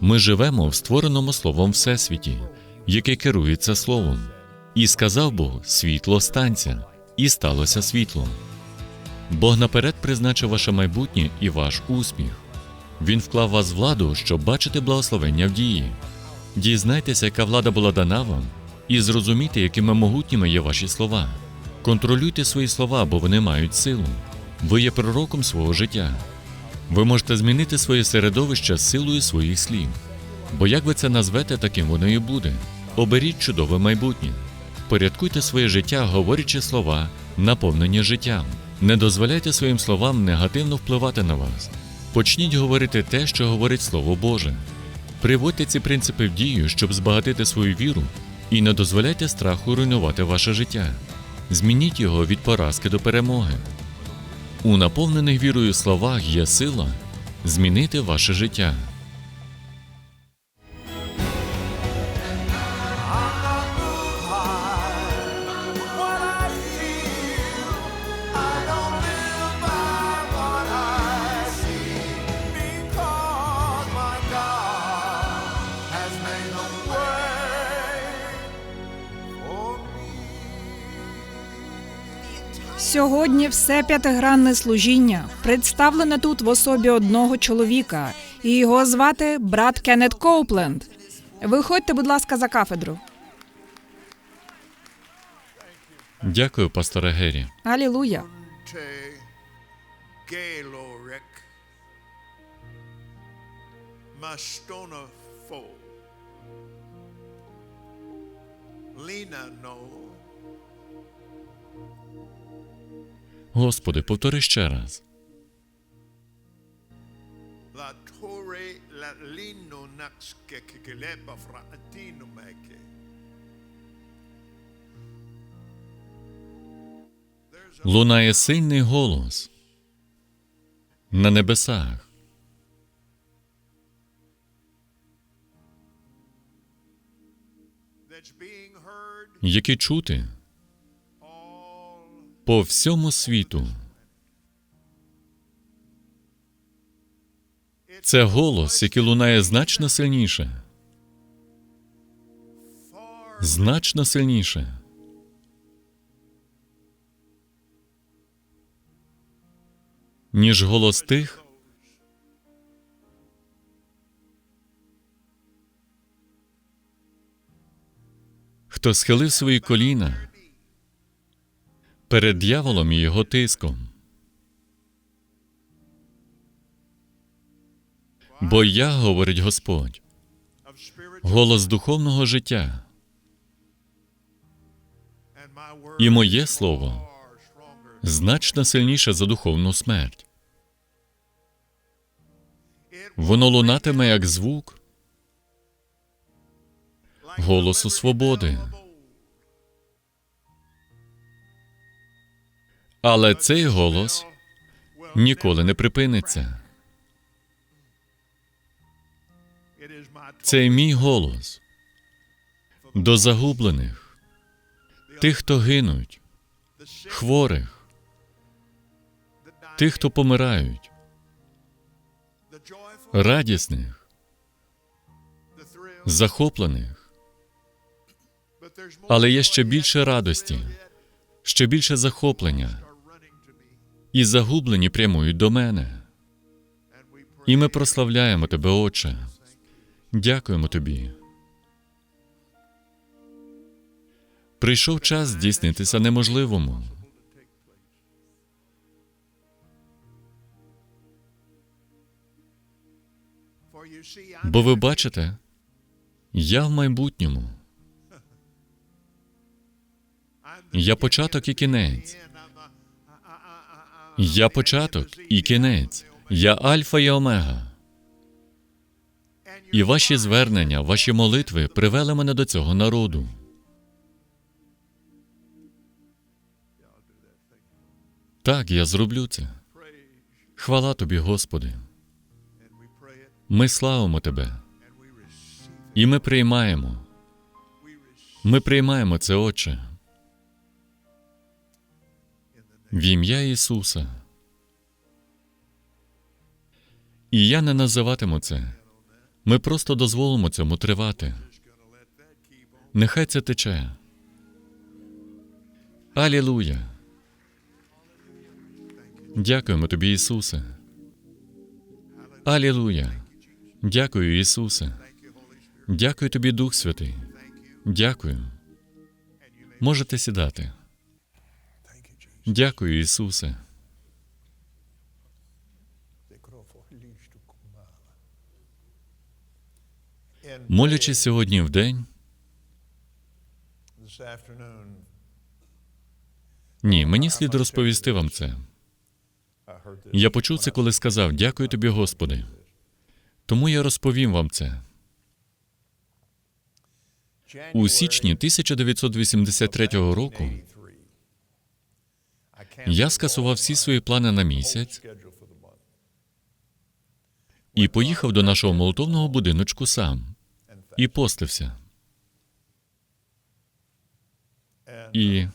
Ми живемо в створеному словом Всесвіті, яке керується Словом. І сказав Бог: світло станця, і сталося світло. Бог наперед призначив ваше майбутнє і ваш успіх. Він вклав вас в владу, щоб бачити благословення в дії. Дізнайтеся, яка влада була дана вам, і зрозумійте, якими могутніми є ваші слова. Контролюйте свої слова, бо вони мають силу. Ви є пророком свого життя. Ви можете змінити своє середовище силою своїх слів. Бо як ви це назвете, таким воно і буде. Оберіть чудове майбутнє. Порядкуйте своє життя, говорячи слова, наповнені життям. Не дозволяйте своїм словам негативно впливати на вас. Почніть говорити те, що говорить Слово Боже. Приводьте ці принципи в дію, щоб збагатити свою віру, і не дозволяйте страху руйнувати ваше життя. Змініть його від поразки до перемоги. У наповнених вірою словах є сила змінити ваше життя. Сьогодні все п'ятигранне служіння представлене тут в особі одного чоловіка, і його звати брат Кеннет Коупленд. Виходьте, будь ласка, за кафедру. Дякую, пасторе Геррі. Алілуя. Te Galorek Господи, повтори ще раз. Лунає сильний голос на небесах. які чути по всьому світу. Це голос, який лунає значно сильніше, значно сильніше. Ніж голос тих, хто схилив свої коліна перед дьяволом і його тиском. Бо я, говорить Господь, голос духовного життя, і моє слово значно сильніше за духовну смерть. Воно лунатиме як звук голосу свободи. Але цей голос ніколи не припиниться. Це мій голос до загублених, тих, хто гинуть, хворих, тих, хто помирають, радісних, захоплених. Але є ще більше радості, ще більше захоплення, і загублені прямують до мене. І ми прославляємо тебе, Отче. Дякуємо тобі. Прийшов час здійснитися неможливому. Бо ви бачите, я в майбутньому. Я початок і кінець. Я початок і кінець. Я Альфа і Омега. І ваші звернення, ваші молитви привели мене до цього народу. Так, я зроблю це. Хвала тобі, Господи. Ми славимо Тебе, і ми приймаємо. Ми приймаємо це, Отче, в ім'я Ісуса. І я не називатиму це Ми просто дозволимо цьому тривати. Нехай це тече. Алілуя. Дякуємо тобі, Ісусе. Алілуя. Дякую, Ісусе. Дякую тобі, Дух Святий. Дякую. Можете сідати. Дякую, Ісусе. Молячись сьогодні в день, ні, мені слід розповісти вам це. Я почув це, коли сказав Дякую тобі, Господи. Тому я розповім вам це. У січні 1983 року я скасував всі свої плани на місяць і поїхав до нашого молотовного будиночку сам і постився. І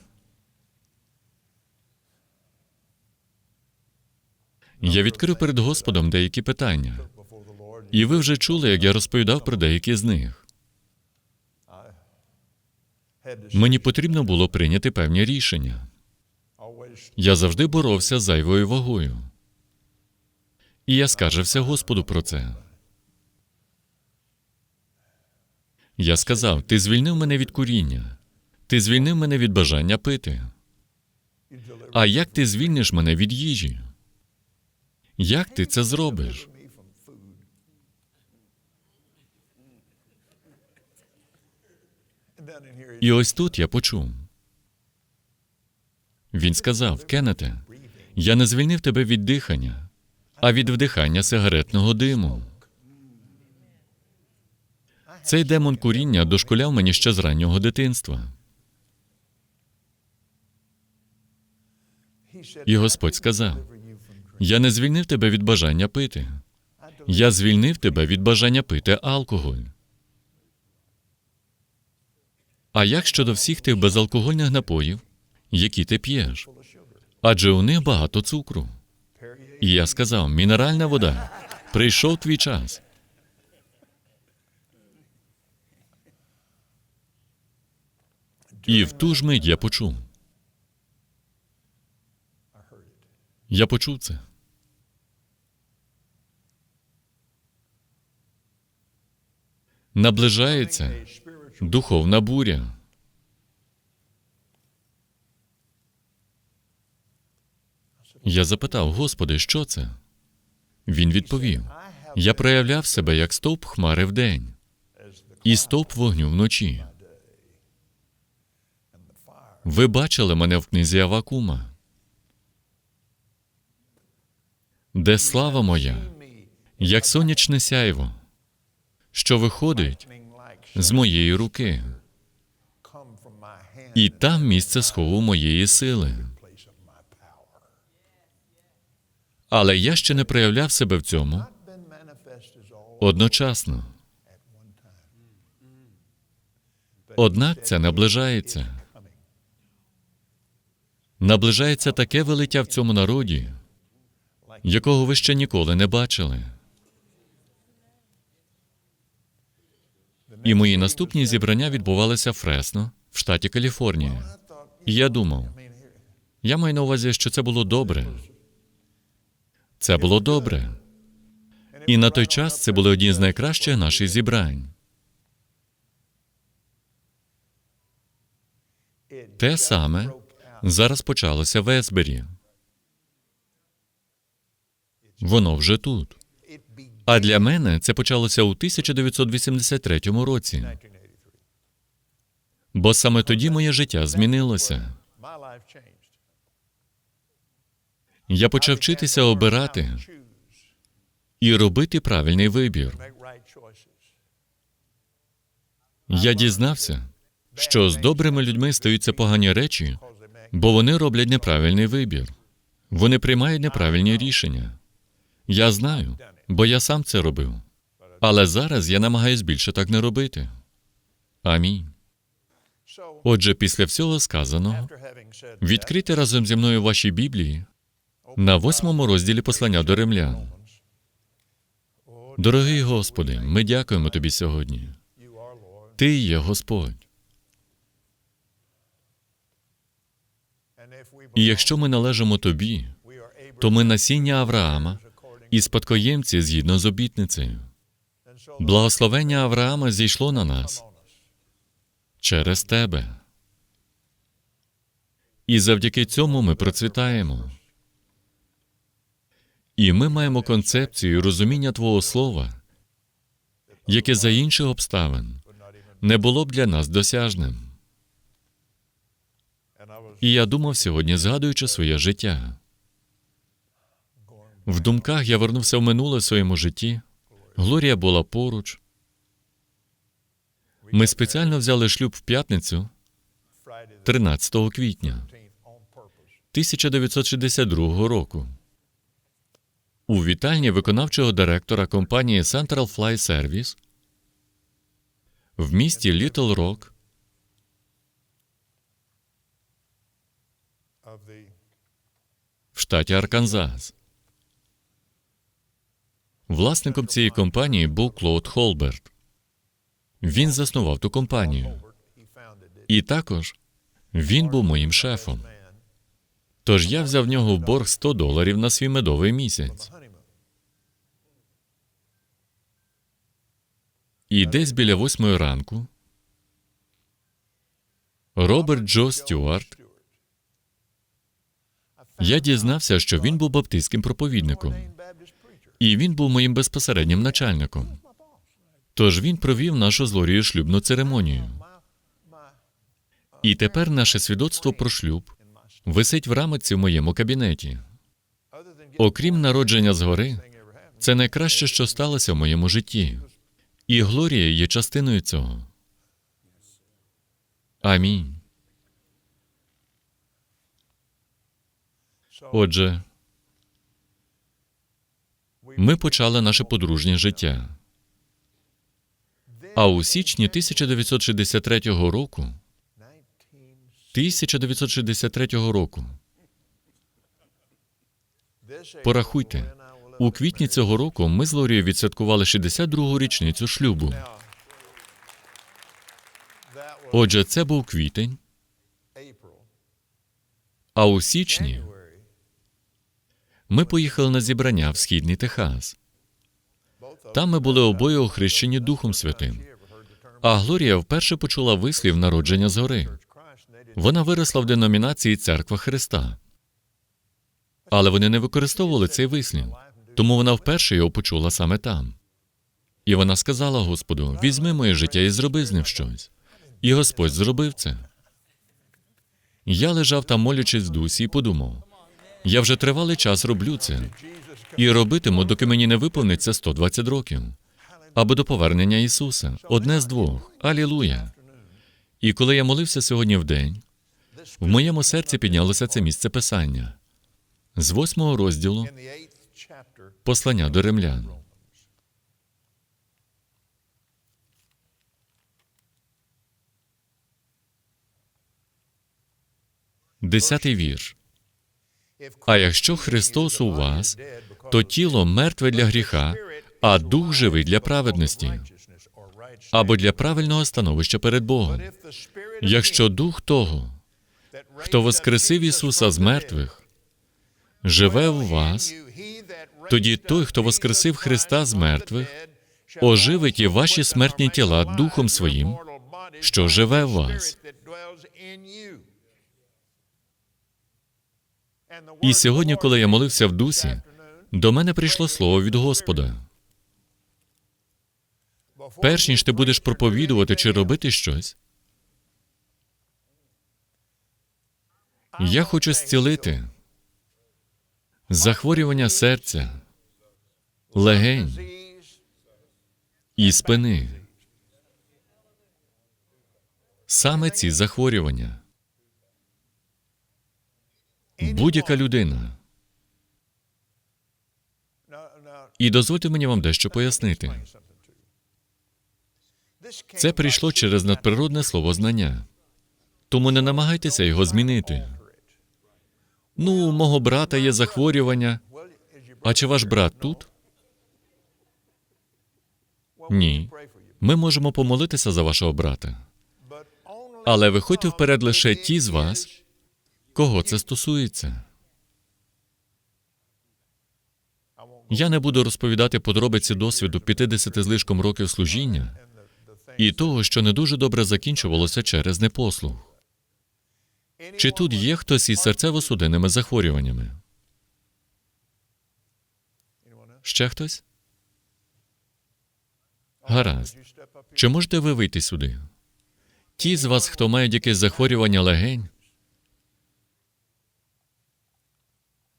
я відкрив перед Господом деякі питання. І ви вже чули, як я розповідав про деякі з них. Мені потрібно було прийняти певні рішення. Я завжди боровся з зайвою вагою. І я скаржився Господу про це. Я сказав: Ти звільнив мене від куріння, ти звільнив мене від бажання пити. А як ти звільниш мене від їжі? Як ти це зробиш? І ось тут я почув. Він сказав: Кеннете, я не звільнив тебе від дихання, а від вдихання сигаретного диму. Цей демон куріння дошкуляв мені ще з раннього дитинства. І Господь сказав: Я не звільнив тебе від бажання пити. Я звільнив тебе від бажання пити алкоголь. А як щодо всіх тих безалкогольних напоїв, які ти п'єш? Адже у них багато цукру. І я сказав: мінеральна вода, прийшов твій час. І в ту ж мить я почув. Я почув це. Наближається духовна буря. Я запитав, Господи, що це? Він відповів: Я проявляв себе як стовп хмари вдень і стовп вогню вночі. Ви бачили мене в книзі Авакума, де слава моя, як сонячне сяйво, що виходить з моєї руки, і там місце схову моєї сили. Але я ще не проявляв себе в цьому одночасно. Однак це наближається. Наближається таке велиття в цьому народі, якого ви ще ніколи не бачили. І мої наступні зібрання відбувалися в Фресно, в штаті Каліфорнія. І я думав, я маю на увазі, що це було добре. Це було добре. І на той час це були одні з найкращих наших зібрань. Те саме зараз почалося в Есбері. Воно вже тут. А для мене це почалося у 1983 році. Бо саме тоді моє життя змінилося. Я почав вчитися обирати і робити правильний вибір. Я дізнався, що з добрими людьми стаються погані речі, бо вони роблять неправильний вибір. Вони приймають неправильні рішення. Я знаю, бо я сам це робив. Але зараз я намагаюсь більше так не робити. Амінь. Отже, після всього сказаного, відкрийте разом зі мною ваші Біблії на восьмому розділі послання до римлян. Дорогий Господи, ми дякуємо Тобі сьогодні. Ти є Господь. І якщо ми належимо Тобі, то ми насіння Авраама і спадкоємці згідно з обітницею. Благословення Авраама зійшло на нас через Тебе. І завдяки цьому ми процвітаємо. І ми маємо концепцію розуміння Твого Слова, яке за інших обставин не було б для нас досяжним. І я думав сьогодні, згадуючи своє життя. В думках я вернувся в минуле в своєму житті. Глорія була поруч. Ми спеціально взяли шлюб в п'ятницю, 13 квітня 15th on purpose. 1962 року. У вітальні виконавчого директора компанії Central Fly Service в місті Літл Рок в штаті Арканзас. Власником цієї компанії був Клод Холберт. Він заснував ту компанію. І також він був моїм шефом. Тож я взяв в нього в борг 100 доларів на свій медовий місяць. І десь біля восьмої ранку Роберт Джо Стюарт. Я дізнався, що він був баптистським проповідником, і він був моїм безпосереднім начальником. Тож він провів нашу з Лорією шлюбну церемонію. І тепер наше свідоцтво про шлюб висить в рамиці в моєму кабінеті. Окрім народження згори, це найкраще, що сталося в моєму житті. І Глорія є частиною цього. Амінь. Отже, ми почали наше подружнє життя. А у січні 1963 року, 19 1963 року, порахуйте, У квітні цього року ми з Лорією відсвяткували 62-гу річницю шлюбу. Отже, це був квітень, а у січні ми поїхали на зібрання в східний Техас. Там ми були обоє охрещені Духом Святим. А Глорія вперше почула вислів народження згори. Вона виросла в деномінації Церква Христа. Але вони не використовували цей вислів, тому вона вперше його почула саме там. І вона сказала Господу: візьми моє життя і зроби з ним щось. І Господь зробив це. Я лежав там, молячись в дусі, і подумав: я вже тривалий час роблю це, і робитиму, доки мені не виповниться 120 років. Або до повернення Ісуса. Одне з двох. Алілуя. І коли я молився сьогодні в день, в моєму серці піднялося це місце писання з восьмого розділу послання до римлян. Десятий вірш. А якщо Христос у вас, то тіло мертве для гріха, а дух живий для праведності або для правильного становища перед Богом. Якщо дух того, хто воскресив Ісуса з мертвих, живе in вас, тоді той, хто воскресив Христа з мертвих, оживить і ваші смертні тіла Духом Своїм, що живе в вас. І сьогодні, коли я молився в дусі, до мене прийшло слово від Господа. Перш ніж ти будеш проповідувати чи робити щось, я хочу зцілити захворювання серця, легень і спини. Саме ці захворювання. Будь-яка людина. І дозвольте мені вам дещо пояснити. Це прийшло через надприродне слово знання. Тому не намагайтеся його змінити. Ну, у мого брата є захворювання. А чи ваш брат тут? Ні. Ми можемо помолитися за вашого брата. Але виходьте вперед лише ті з вас, кого це стосується. Я не буду розповідати подробиці досвіду 50 злишком років служіння і того, що не дуже добре закінчувалося через непослух. Чи тут є хтось із серцево-судинними захворюваннями? Ще хтось? Гаразд. Чи можете ви вийти сюди? Ті з вас, хто мають якесь захворювання легень,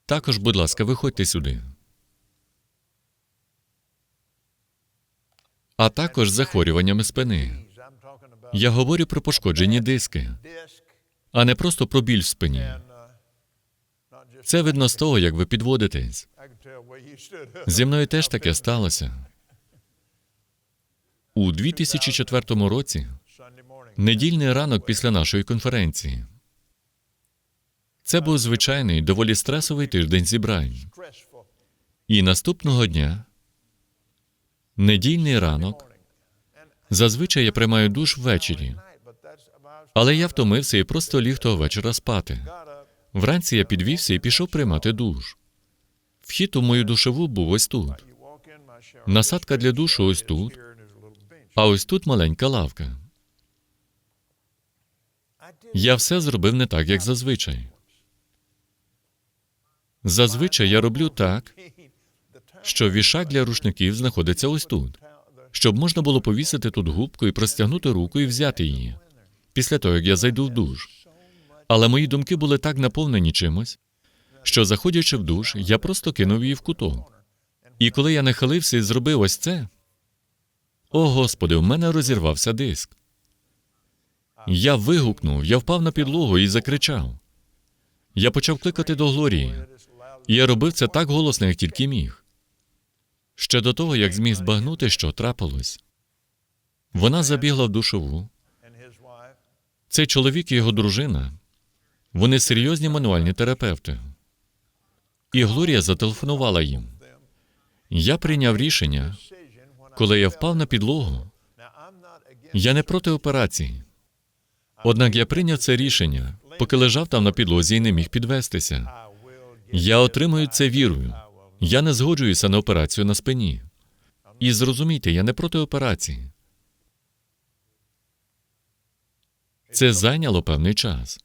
також, будь ласка, виходьте сюди. А також захворюваннями спини. Я говорю про пошкоджені диски, а не просто про біль в спині. Це видно з того, як ви підводитесь. Зі мною теж таке сталося. У 2004 році, недільний ранок після нашої конференції. Це був звичайний, доволі стресовий тиждень зібрань. І наступного дня, недільний ранок, зазвичай я приймаю душ ввечері, але я втомився і просто ліг того вечора спати. Вранці я підвівся і пішов приймати душ. Вхід у мою душову був ось тут. Насадка для душу ось тут, а ось тут маленька лавка. Я все зробив не так, як зазвичай. Зазвичай я роблю так, що вішак для рушників знаходиться ось тут, щоб можна було повісити тут губку і простягнути руку і взяти її. Після того, як я зайду в душ. Але мої думки були так наповнені чимось, що, заходячи в душ, я просто кинув її в куток. І коли я нахилився і зробив ось це, о Господи, в мене розірвався диск. Я вигукнув, я впав на підлогу і закричав. Я почав кликати до Глорії. Я робив це так голосно, як тільки міг. Ще до того, як зміг збагнути, що трапилось. Вона забігла в душову. Цей чоловік і його дружина. Вони серйозні мануальні терапевти. І Глорія зателефонувала їм. Я прийняв рішення, коли я впав на підлогу. Я не проти операції. Однак я прийняв це рішення, поки лежав там на підлозі і не міг підвестися. Я отримую це вірою. Я не згоджуюся на операцію на спині. І зрозумійте, я не проти операції. Це зайняло певний час.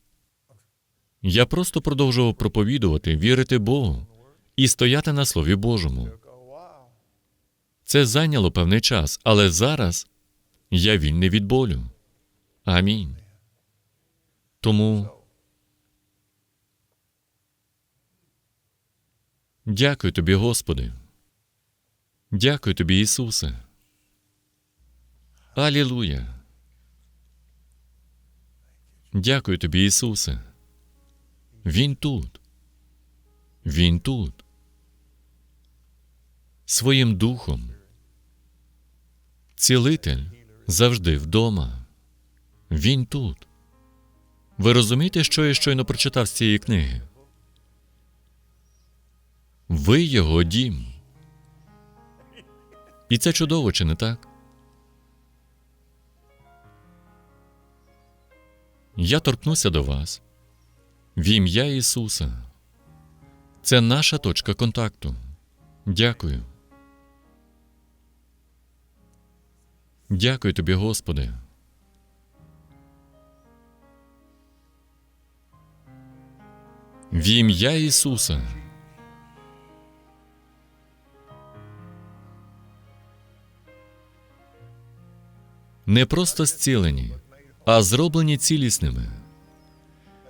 Я просто продовжував проповідувати, вірити Богу і стояти на Слові Божому. Це зайняло певний час, але зараз я вільний від болю. Амінь. Тому дякую тобі, Господи. Дякую тобі, Ісусе. Алілуя. Дякую тобі, Ісусе. Він тут. Він тут. Своїм духом. Цілитель завжди вдома. Він тут. Ви розумієте, що я щойно прочитав з цієї книги? Ви його дім. І це чудово, чи не так? Я торкнуся до вас в ім'я Ісуса. Це наша точка контакту. Дякую. Дякую тобі, Господи. В ім'я Ісуса. Не просто зцілені, а зроблені цілісними.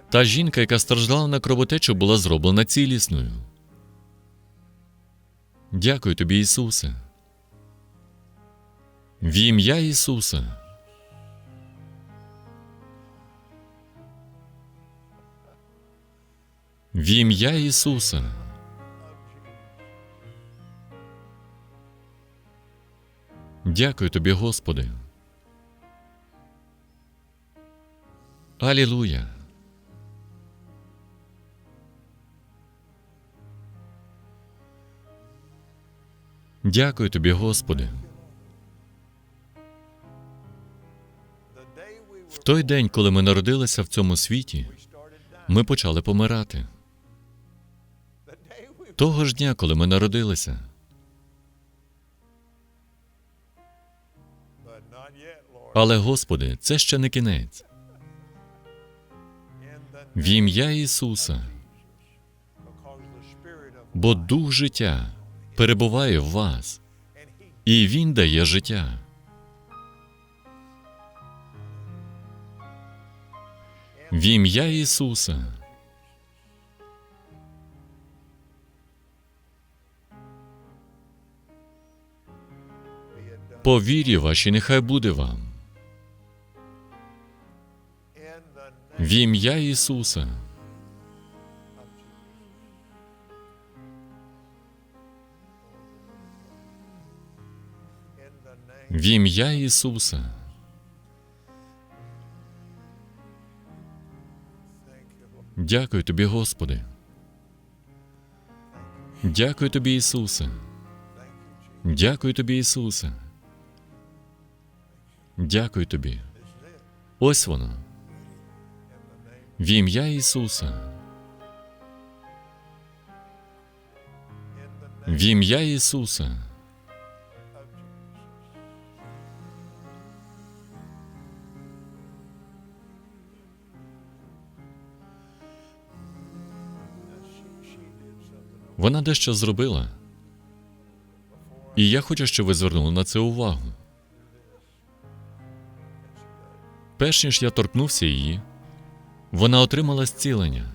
Та жінка, яка страждала на кровотечу, була зроблена цілісною. Дякую тобі, Ісусе. В ім'я Ісуса. В ім'я Ісуса. Дякую тобі, Господи. Аллилуйя! Дякую тобі, Господи. В той день, коли ми народилися в цьому світі, ми почали помирати. Того ж дня, коли ми народилися. Але, Господи, це ще не кінець. В ім'я Ісуса, бо дух життя перебуває в вас, і Він дає життя. В ім'я Ісуса. По вірі вашій нехай буде вам. В ім'я Ісуса. В ім'я Ісуса. Дякую тобі, Господи. Дякую тобі, Ісусе. Дякую тобі, Ісусе. Дякую тобі. Ось воно. В ім'я Ісуса. В ім'я Ісуса. Вона дещо зробила. І я хочу, щоб ви звернули на це увагу. Перш ніж я торкнувся її, вона отримала зцілення.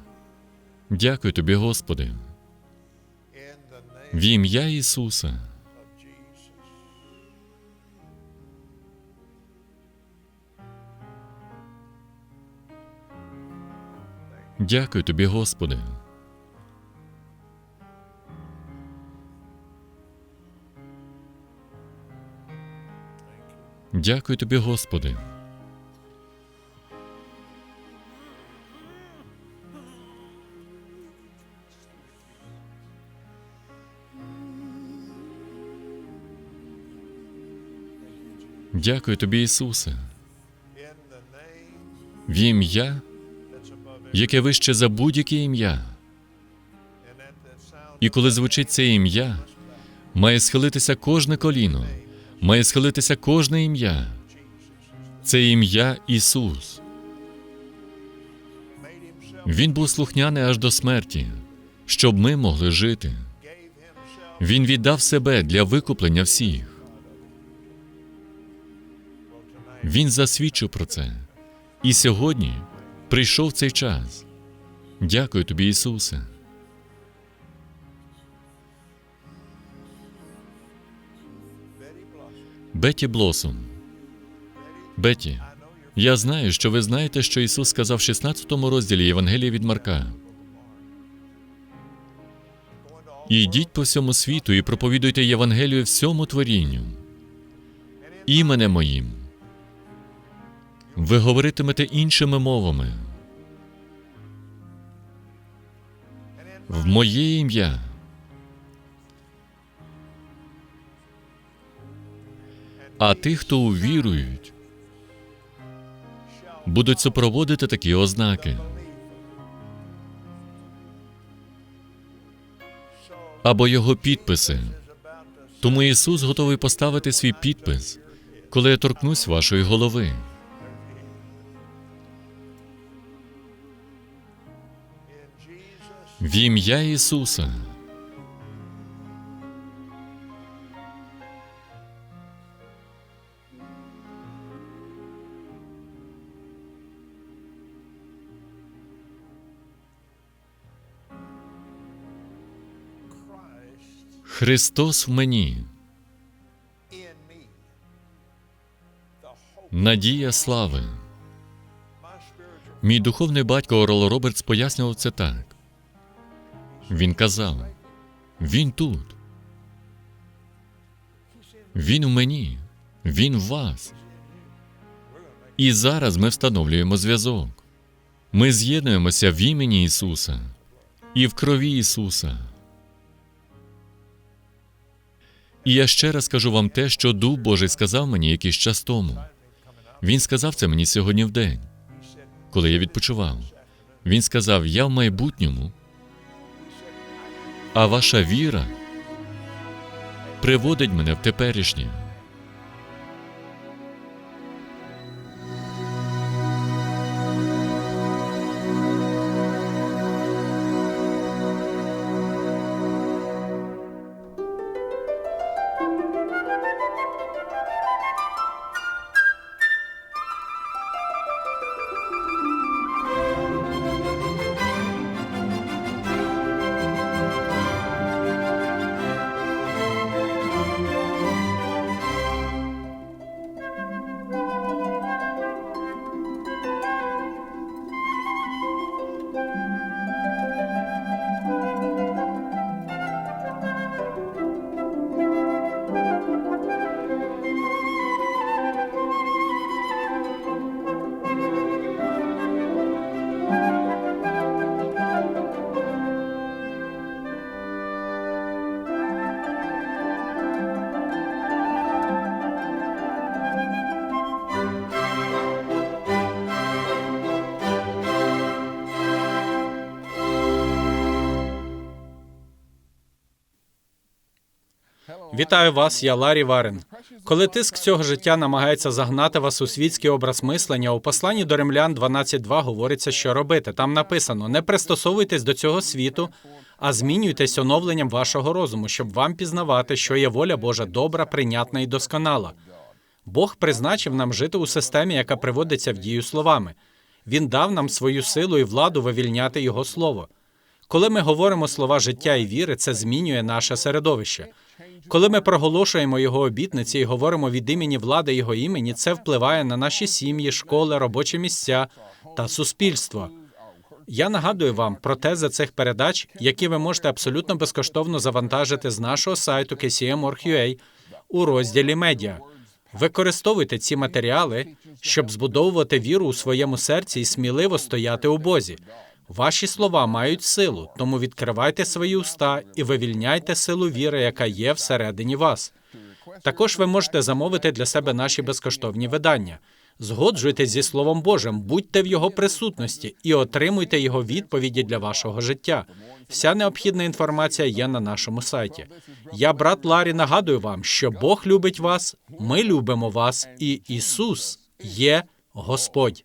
Дякую тобі, Господи, в ім'я Ісуса. Дякую тобі, Господи. Дякую тобі, Господи. Дякую тобі, Ісусе, в ім'я, яке вище за будь-яке ім'я. І коли звучить це ім'я, має схилитися кожне коліно, має схилитися кожне ім'я. Це ім'я Ісус. Він був слухняний аж до смерті, щоб ми могли жити. Він віддав себе для викуплення всіх. Він засвідчив про це. І сьогодні прийшов цей час. Дякую тобі, Ісусе. Беті Блосом. Беті, я знаю, що ви знаєте, що Ісус сказав в 16 розділі Євангелія від Марка. Ідіть по всьому світу і проповідуйте Євангелію всьому творінню. Іменем моїм. Ви говоритимете іншими мовами. В моє ім'я. А тих, хто увірують, будуть супроводити такі ознаки. Або його підписи. Тому Ісус готовий поставити свій підпис, коли я торкнусь вашої голови. В ім'я Ісуса. Христос в мені, надія слави. Мій духовний батько Орел Робертс пояснював це так. Він казав: Він тут. Він в мені, він в вас. І зараз ми встановлюємо зв'язок. Ми з'єднуємося в імені Ісуса і в крові Ісуса. І я ще раз кажу вам те, що Дух Божий сказав мені якийсь час тому. Він сказав це мені сьогодні в день, коли я відпочивав. Він сказав: Я в майбутньому, а ваша віра приводить мене в теперішнє. Вітаю вас, я Ларі Варен. Коли тиск цього життя намагається загнати вас у світський образ мислення, у посланні до римлян 12.2 говориться, що робити. Там написано: не пристосовуйтесь до цього світу, а змінюйтесь оновленням вашого розуму, щоб вам пізнавати, що є воля Божа добра, прийнятна і досконала. Бог призначив нам жити у системі, яка приводиться в дію словами. Він дав нам свою силу і владу вивільняти Його слово. Коли ми говоримо слова життя і віри, це змінює наше середовище. Коли ми проголошуємо його обітниці і говоримо від імені влади його імені, це впливає на наші сім'ї, школи, робочі місця та суспільство. Я нагадую вам про тези цих передач, які ви можете абсолютно безкоштовно завантажити з нашого сайту kcm.org.ua у розділі медіа. Використовуйте ці матеріали, щоб збудовувати віру у своєму серці і сміливо стояти у Бозі. Ваші слова мають силу, тому відкривайте свої уста і вивільняйте силу віри, яка є всередині вас. Також ви можете замовити для себе наші безкоштовні видання. Згоджуйтесь зі Словом Божим, будьте в його присутності і отримуйте його відповіді для вашого життя. Вся необхідна інформація є на нашому сайті. Я, брат Ларі, нагадую вам, що Бог любить вас, ми любимо вас, і Ісус є Господь.